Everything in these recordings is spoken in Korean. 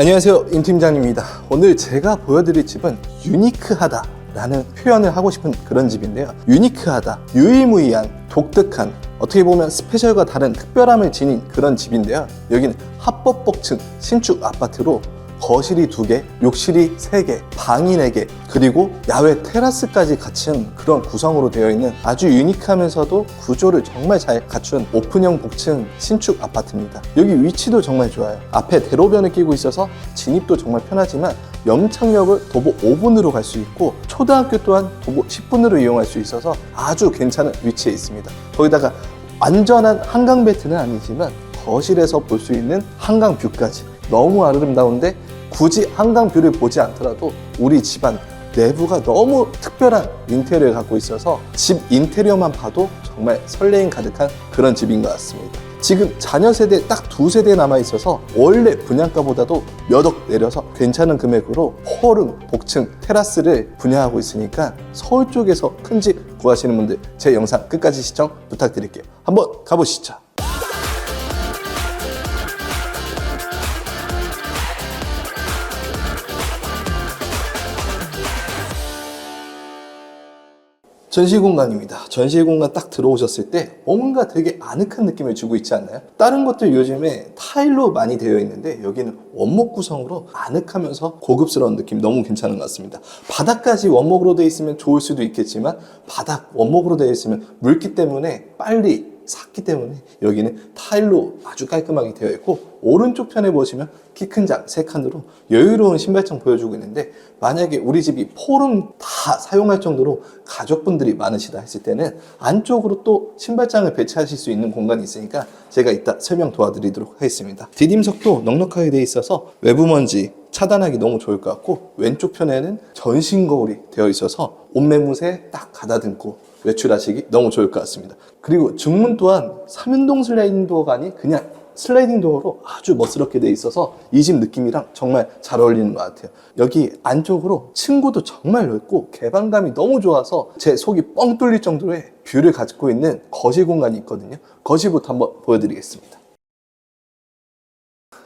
안녕하세요 임 팀장입니다. 오늘 제가 보여드릴 집은 유니크하다 라는 표현을 하고 싶은 그런 집인데요. 유니크하다 유일무이한 독특한 어떻게 보면 스페셜과 다른 특별함을 지닌 그런 집인데요. 여기는 합법복층 신축 아파트로 거실이 두 개, 욕실이 세 개, 방이 네 개, 그리고 야외 테라스까지 갖춘 그런 구성으로 되어 있는 아주 유니크하면서도 구조를 정말 잘 갖춘 오픈형 복층 신축 아파트입니다. 여기 위치도 정말 좋아요. 앞에 대로변을 끼고 있어서 진입도 정말 편하지만 염창역을 도보 5분으로 갈 수 있고 초등학교 또한 도보 10분으로 이용할 수 있어서 아주 괜찮은 위치에 있습니다. 거기다가 완전한 한강 벨트는 아니지만 거실에서 볼 수 있는 한강 뷰까지 너무 아름다운데 굳이 한강 뷰를 보지 않더라도 우리 집안 내부가 너무 특별한 인테리어를 갖고 있어서 집 인테리어만 봐도 정말 설레임 가득한 그런 집인 것 같습니다. 지금 자녀 세대 딱 두 세대 남아 있어서 원래 분양가보다도 몇 억 내려서 괜찮은 금액으로 홀은 복층 테라스를 분양하고 있으니까 서울 쪽에서 큰 집 구하시는 분들 제 영상 끝까지 시청 부탁드릴게요. 한번 가보시죠. 전시 공간입니다. 전시 공간 딱 들어오셨을 때 뭔가 되게 아늑한 느낌을 주고 있지 않나요? 다른 것들 요즘에 타일로 많이 되어 있는데 여기는 원목 구성으로 아늑하면서 고급스러운 느낌 너무 괜찮은 것 같습니다. 바닥까지 원목으로 되어 있으면 좋을 수도 있겠지만 바닥 원목으로 되어 있으면 물기 때문에 빨리 샀기 때문에 여기는 타일로 아주 깔끔하게 되어 있고 오른쪽 편에 보시면 키 큰장세 칸으로 여유로운 신발장 보여주고 있는데 만약에 우리 집이 폴은 다 사용할 정도로 가족분들이 많으시다 했을 때는 안쪽으로 또 신발장을 배치하실 수 있는 공간이 있으니까 제가 이따 설명 도와드리도록 하겠습니다. 디딤석도 넉넉하게 되어 있어서 외부 먼지 차단하기 너무 좋을 것 같고 왼쪽 편에는 전신 거울이 되어 있어서 옷매무새 딱 가다듬고 외출하시기 너무 좋을 것 같습니다. 그리고 중문 또한 3연동 슬라이딩 도어가 아닌 그냥 슬라이딩 도어로 아주 멋스럽게 돼 있어서 이 집 느낌이랑 정말 잘 어울리는 것 같아요. 여기 안쪽으로 층고도 정말 넓고 개방감이 너무 좋아서 제 속이 뻥 뚫릴 정도의 뷰를 가지고 있는 거실 공간이 있거든요. 거실부터 한번 보여드리겠습니다.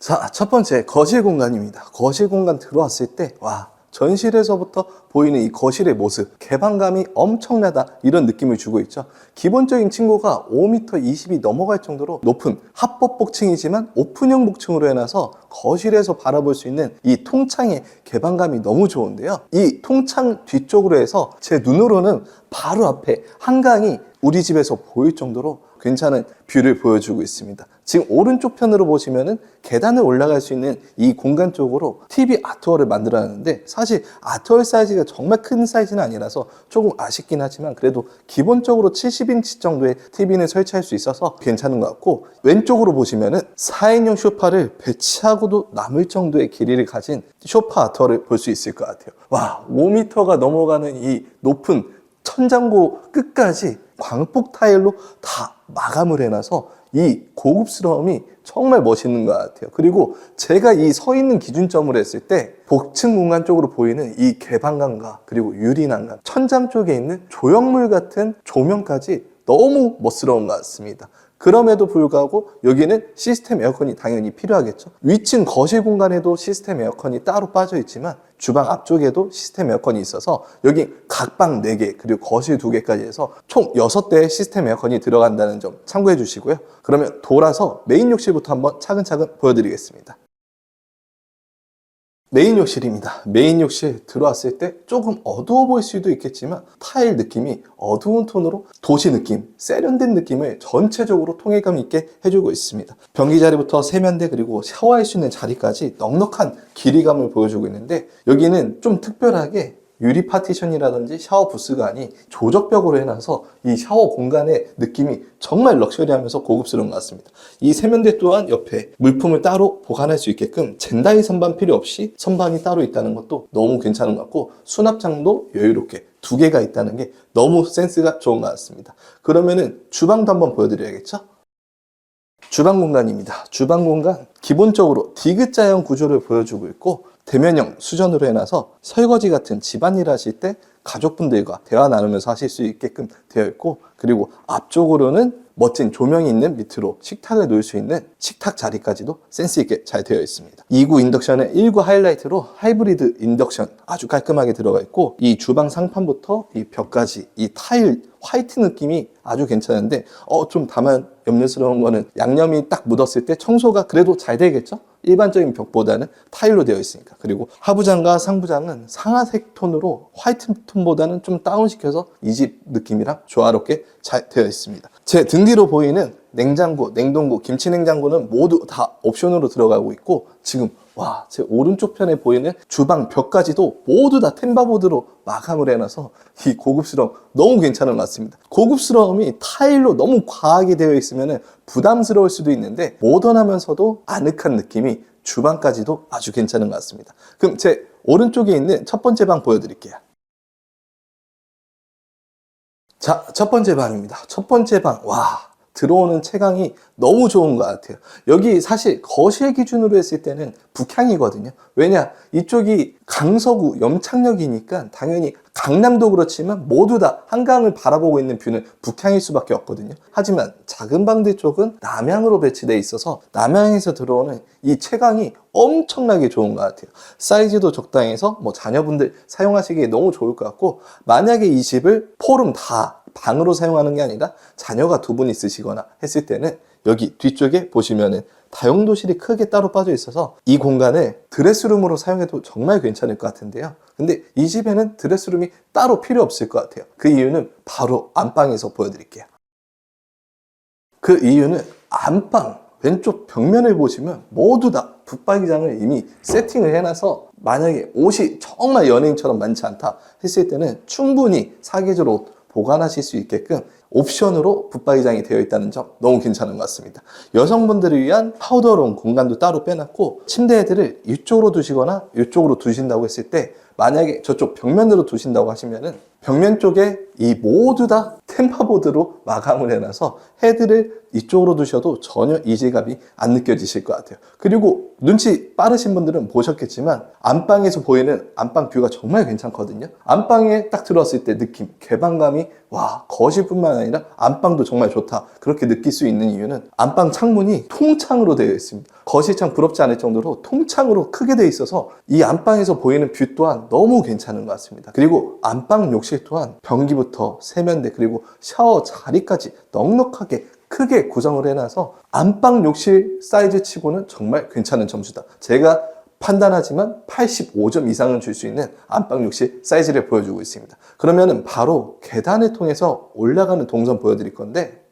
자, 첫 번째 거실 공간입니다. 거실 공간 들어왔을 때, 와, 전실에서부터 보이는 이 거실의 모습, 개방감이 엄청나다 이런 느낌을 주고 있죠. 기본적인 층고가 5m 20이 넘어갈 정도로 높은 합법 복층이지만 오픈형 복층으로 해놔서 거실에서 바라볼 수 있는 이 통창의 개방감이 너무 좋은데요. 이 통창 뒤쪽으로 해서 제 눈으로는 바로 앞에 한강이 우리 집에서 보일 정도로 괜찮은 뷰를 보여주고 있습니다. 지금 오른쪽 편으로 보시면은 계단을 올라갈 수 있는 이 공간 쪽으로 TV 아트월을 만들어 놨는데 사실 아트월 사이즈가 정말 큰 사이즈는 아니라서 조금 아쉽긴 하지만 그래도 기본적으로 70인치 정도의 TV는 설치할 수 있어서 괜찮은 것 같고 왼쪽으로 보시면은 4인용 소파를 배치하고도 남을 정도의 길이를 가진 소파 아트월을 볼 수 있을 것 같아요. 와, 5m가 넘어가는 이 높은 천장고 끝까지 광폭 타일로 다 마감을 해놔서 이 고급스러움이 정말 멋있는 것 같아요. 그리고 제가 이 서 있는 기준점을 했을 때 복층 공간 쪽으로 보이는 이 개방감과 그리고 유리난간, 천장 쪽에 있는 조형물 같은 조명까지 너무 멋스러운 것 같습니다. 그럼에도 불구하고 여기는 시스템 에어컨이 당연히 필요하겠죠. 위층 거실 공간에도 시스템 에어컨이 따로 빠져 있지만 주방 앞쪽에도 시스템 에어컨이 있어서 여기 각방 4개 그리고 거실 2개까지 해서 총 6대의 시스템 에어컨이 들어간다는 점 참고해 주시고요. 그러면 돌아서 메인 욕실부터 한번 차근차근 보여드리겠습니다. 메인 욕실입니다. 메인 욕실 들어왔을 때 조금 어두워 보일 수도 있겠지만 타일 느낌이 어두운 톤으로 도시 느낌, 세련된 느낌을 전체적으로 통일감 있게 해주고 있습니다. 변기 자리부터 세면대 그리고 샤워할 수 있는 자리까지 넉넉한 길이감을 보여주고 있는데 여기는 좀 특별하게 유리 파티션이라든지 샤워 부스가 아닌 조적벽으로 해놔서 이 샤워 공간의 느낌이 정말 럭셔리하면서 고급스러운 것 같습니다. 이 세면대 또한 옆에 물품을 따로 보관할 수 있게끔 젠다이 선반 필요 없이 선반이 따로 있다는 것도 너무 괜찮은 것 같고 수납장도 여유롭게 두 개가 있다는 게 너무 센스가 좋은 것 같습니다. 그러면은 주방도 한번 보여드려야겠죠? 주방 공간입니다. 주방 공간 기본적으로 디귿자형 구조를 보여주고 있고 대면형 수전으로 해놔서 설거지 같은 집안일 하실 때 가족분들과 대화 나누면서 하실 수 있게끔 되어 있고 그리고 앞쪽으로는 멋진 조명이 있는 밑으로 식탁을 놓을 수 있는 식탁 자리까지도 센스 있게 잘 되어 있습니다. 2구 인덕션의 1구 하이라이트로 하이브리드 인덕션 아주 깔끔하게 들어가 있고 이 주방 상판부터 이 벽까지 이 타일 화이트 느낌이 아주 괜찮은데 어 좀 다만 염려스러운 거는 양념이 딱 묻었을 때 청소가 그래도 잘 되겠죠? 일반적인 벽보다는 타일로 되어 있으니까. 그리고 하부장과 상부장은 상아색 톤으로 화이트 톤보다는 좀 다운시켜서 이 집 느낌이랑 조화롭게 잘 되어 있습니다. 제 등 뒤로 보이는 냉장고, 냉동고, 김치 냉장고는 모두 다 옵션으로 들어가고 있고 지금 와, 제 오른쪽 편에 보이는 주방 벽까지도 모두 다 템바보드로 마감을 해놔서 이 고급스러움 너무 괜찮은 것 같습니다. 고급스러움이 타일로 너무 과하게 되어 있으면 부담스러울 수도 있는데 모던하면서도 아늑한 느낌이 주방까지도 아주 괜찮은 것 같습니다. 그럼 제 오른쪽에 있는 첫 번째 방 보여드릴게요. 자, 첫 번째 방입니다. 첫 번째 방. 와, 들어오는 채광이 너무 좋은 것 같아요. 여기 사실 거실 기준으로 했을 때는 북향이거든요. 왜냐? 이쪽이 강서구 염창역이니까 당연히 강남도 그렇지만 모두 다 한강을 바라보고 있는 뷰는 북향일 수밖에 없거든요. 하지만 작은 방들 쪽은 남향으로 배치되어 있어서 남향에서 들어오는 이 채광이 엄청나게 좋은 것 같아요. 사이즈도 적당해서 뭐 자녀분들 사용하시기에 너무 좋을 것 같고 만약에 이 집을 포룸 다 방으로 사용하는 게 아니라 자녀가 두 분 있으시거나 했을 때는 여기 뒤쪽에 보시면은 다용도실이 크게 따로 빠져 있어서 이 공간을 드레스룸으로 사용해도 정말 괜찮을 것 같은데요. 근데 이 집에는 드레스룸이 따로 필요 없을 것 같아요. 그 이유는 바로 안방에서 보여드릴게요. 그 이유는 안방 왼쪽 벽면을 보시면 모두 다 붙박이장을 이미 세팅을 해놔서 만약에 옷이 정말 연예인처럼 많지 않다 했을 때는 충분히 사계절 옷 보관하실 수 있게끔 옵션으로 붙박이장이 되어 있다는 점 너무 괜찮은 것 같습니다. 여성분들을 위한 파우더룸 공간도 따로 빼놨고 침대 헤드를 이쪽으로 두시거나 이쪽으로 두신다고 했을 때 만약에 저쪽 벽면으로 두신다고 하시면은 벽면 쪽에 이 모두 다 템파보드로 마감을 해놔서 헤드를 이쪽으로 두셔도 전혀 이질감이 안 느껴지실 것 같아요. 그리고 눈치 빠르신 분들은 보셨겠지만 안방에서 보이는 안방 뷰가 정말 괜찮거든요. 안방에 딱 들어왔을 때 느낌, 개방감이 와 거실뿐만 아니라 안방도 정말 좋다 그렇게 느낄 수 있는 이유는 안방 창문이 통창으로 되어 있습니다. 거실창 부럽지 않을 정도로 통창으로 크게 되어 있어서 이 안방에서 보이는 뷰 또한 너무 괜찮은 것 같습니다. 그리고 안방 욕실 또한 변기부터 세면대 그리고 샤워 자리까지 넉넉하게 크게 구성을 해놔서 안방 욕실 사이즈 치고는 정말 괜찮은 점수다. 제가 판단하지만 85점 이상은 줄 수 있는 안방 욕실 사이즈를 보여주고 있습니다. 그러면은 바로 계단을 통해서 올라가는 동선 보여드릴 건데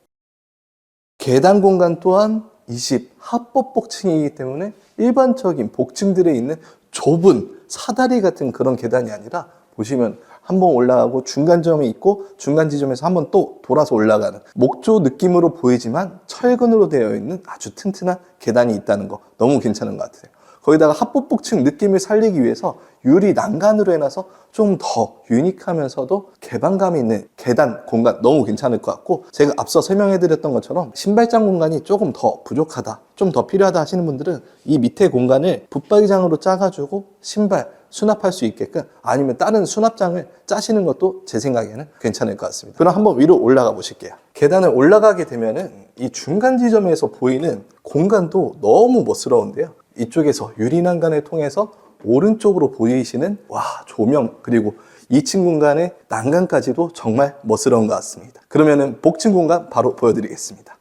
계단 공간 또한 20 합법 복층이기 때문에 일반적인 복층들에 있는 좁은 사다리 같은 그런 계단이 아니라 보시면 한 번 올라가고 중간 점이 있고 중간 지점에서 한 번 또 돌아서 올라가는 목조 느낌으로 보이지만 철근으로 되어 있는 아주 튼튼한 계단이 있다는 거 너무 괜찮은 것 같아요. 거기다가 합법복층 느낌을 살리기 위해서 유리 난간으로 해놔서 좀 더 유니크하면서도 개방감 있는 계단 공간 너무 괜찮을 것 같고 제가 앞서 설명해드렸던 것처럼 신발장 공간이 조금 더 부족하다 좀 더 필요하다 하시는 분들은 이 밑에 공간을 붙박이장으로 짜가지고 신발 수납할 수 있게끔 아니면 다른 수납장을 짜시는 것도 제 생각에는 괜찮을 것 같습니다. 그럼 한번 위로 올라가 보실게요. 계단을 올라가게 되면은 이 중간 지점에서 보이는 공간도 너무 멋스러운데요. 이쪽에서 유리난간을 통해서 오른쪽으로 보이시는 와 조명 그리고 2층 공간의 난간까지도 정말 멋스러운 것 같습니다. 그러면은 복층 공간 바로 보여드리겠습니다.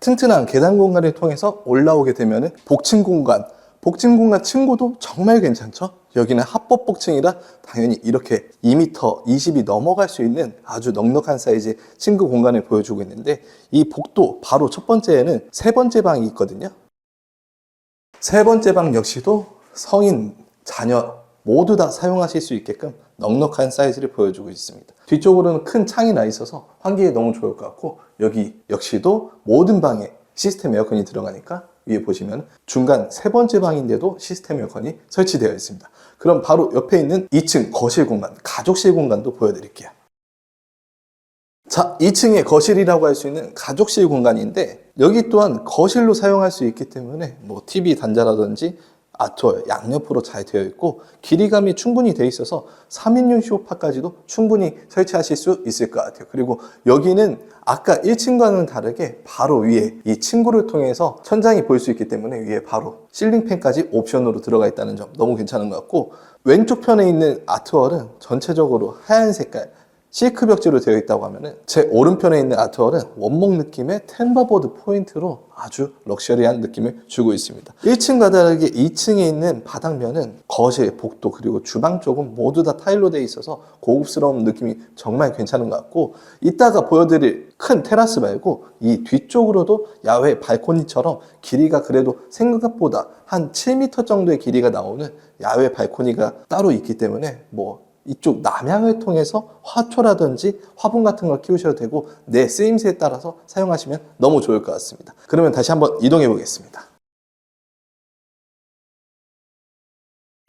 튼튼한 계단 공간을 통해서 올라오게 되면은 복층 공간, 복층 공간 층고도 정말 괜찮죠? 여기는 합법 복층이라 당연히 이렇게 2m 20이 넘어갈 수 있는 아주 넉넉한 사이즈의 층고 공간을 보여주고 있는데 이 복도 바로 첫 번째에는 세 번째 방이 있거든요. 세 번째 방 역시도 성인, 자녀 모두 다 사용하실 수 있게끔 넉넉한 사이즈를 보여주고 있습니다. 뒤쪽으로는 큰 창이 나 있어서 환기에 너무 좋을 것 같고 여기 역시도 모든 방에 시스템 에어컨이 들어가니까 위에 보시면 중간 세 번째 방인데도 시스템 에어컨이 설치되어 있습니다. 그럼 바로 옆에 있는 2층 거실 공간, 가족실 공간도 보여드릴게요. 자, 2층의 거실이라고 할 수 있는 가족실 공간인데 여기 또한 거실로 사용할 수 있기 때문에 뭐 TV 단자라든지 아트월 양옆으로 잘 되어 있고 길이감이 충분히 되어 있어서 3인용 쇼파까지도 충분히 설치하실 수 있을 것 같아요. 그리고 여기는 아까 1층과는 다르게 바로 위에 이 친구를 통해서 천장이 보일 수 있기 때문에 위에 바로 실링팬까지 옵션으로 들어가 있다는 점 너무 괜찮은 것 같고 왼쪽 편에 있는 아트월은 전체적으로 하얀 색깔 시크 벽지로 되어 있다고 하면은 제 오른편에 있는 아트월은 원목 느낌의 템버보드 포인트로 아주 럭셔리한 느낌을 주고 있습니다. 1층과 다르게 2층에 있는 바닥면은 거실, 복도 그리고 주방 쪽은 모두 다 타일로 되어 있어서 고급스러운 느낌이 정말 괜찮은 것 같고 이따가 보여드릴 큰 테라스 말고 이 뒤쪽으로도 야외 발코니처럼 길이가 그래도 생각보다 한 7m 정도의 길이가 나오는 야외 발코니가 따로 있기 때문에 뭐 이쪽 남향을 통해서 화초라든지 화분 같은 걸 키우셔도 되고 내 쓰임새에 따라서 사용하시면 너무 좋을 것 같습니다. 그러면 다시 한번 이동해 보겠습니다.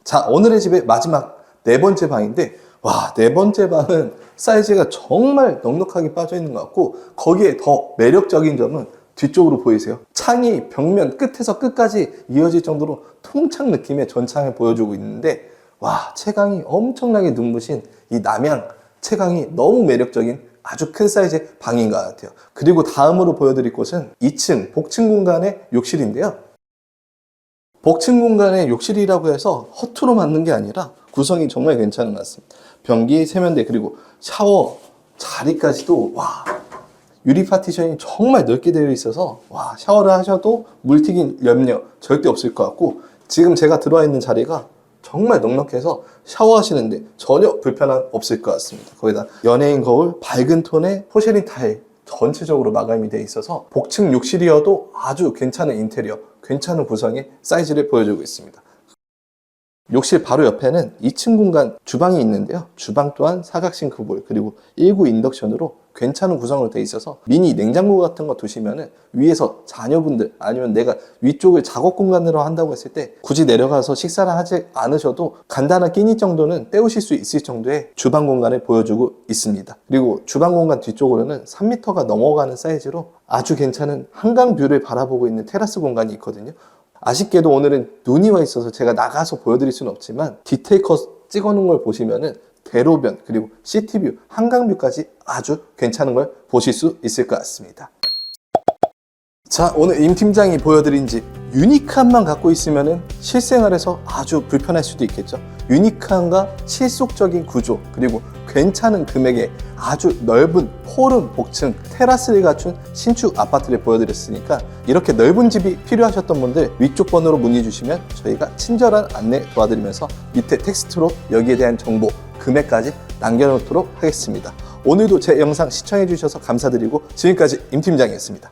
자, 오늘의 집의 마지막 네 번째 방인데 와, 네 번째 방은 사이즈가 정말 넉넉하게 빠져 있는 것 같고 거기에 더 매력적인 점은 뒤쪽으로 보이세요? 창이 벽면 끝에서 끝까지 이어질 정도로 통창 느낌의 전창을 보여주고 있는데 와, 채광이 엄청나게 눈부신 이 남향 채광이 너무 매력적인 아주 큰 사이즈의 방인 것 같아요. 그리고 다음으로 보여드릴 곳은 2층 복층 공간의 욕실인데요. 복층 공간의 욕실이라고 해서 허투루 만든 게 아니라 구성이 정말 괜찮은 것 같습니다. 변기, 세면대, 그리고 샤워 자리까지도 와 유리 파티션이 정말 넓게 되어 있어서 와 샤워를 하셔도 물튀긴 염려 절대 없을 것 같고 지금 제가 들어와 있는 자리가 정말 넉넉해서 샤워하시는데 전혀 불편함 없을 것 같습니다. 거기다 연예인 거울 밝은 톤의 포쉐린 타일 전체적으로 마감이 되어 있어서 복층 욕실이어도 아주 괜찮은 인테리어, 괜찮은 구성의 사이즈를 보여주고 있습니다. 욕실 바로 옆에는 2층 공간 주방이 있는데요. 주방 또한 사각신 그볼 그리고 1구 인덕션으로 괜찮은 구성으로 되어 있어서 미니 냉장고 같은 거 두시면은 위에서 자녀분들 아니면 내가 위쪽을 작업 공간으로 한다고 했을 때 굳이 내려가서 식사를 하지 않으셔도 간단한 끼니 정도는 때우실 수 있을 정도의 주방 공간을 보여주고 있습니다. 그리고 주방 공간 뒤쪽으로는 3m가 넘어가는 사이즈로 아주 괜찮은 한강 뷰를 바라보고 있는 테라스 공간이 있거든요. 아쉽게도 오늘은 눈이 와 있어서 제가 나가서 보여드릴 수는 없지만 디테일 컷 찍어놓은 걸 보시면은 대로변 그리고 시티뷰 한강뷰까지 아주 괜찮은 걸 보실 수 있을 것 같습니다. 자 오늘 임 팀장이 보여드린 집 유니크함만 갖고 있으면은 실생활에서 아주 불편할 수도 있겠죠. 유니크함과 실속적인 구조 그리고 괜찮은 금액에 아주 넓은 홀은 복층 테라스를 갖춘 신축 아파트를 보여드렸으니까 이렇게 넓은 집이 필요하셨던 분들 위쪽 번호로 문의 주시면 저희가 친절한 안내 도와드리면서 밑에 텍스트로 여기에 대한 정보 금액까지 남겨놓도록 하겠습니다. 오늘도 제 영상 시청해 주셔서 감사드리고 지금까지 임 팀장이었습니다.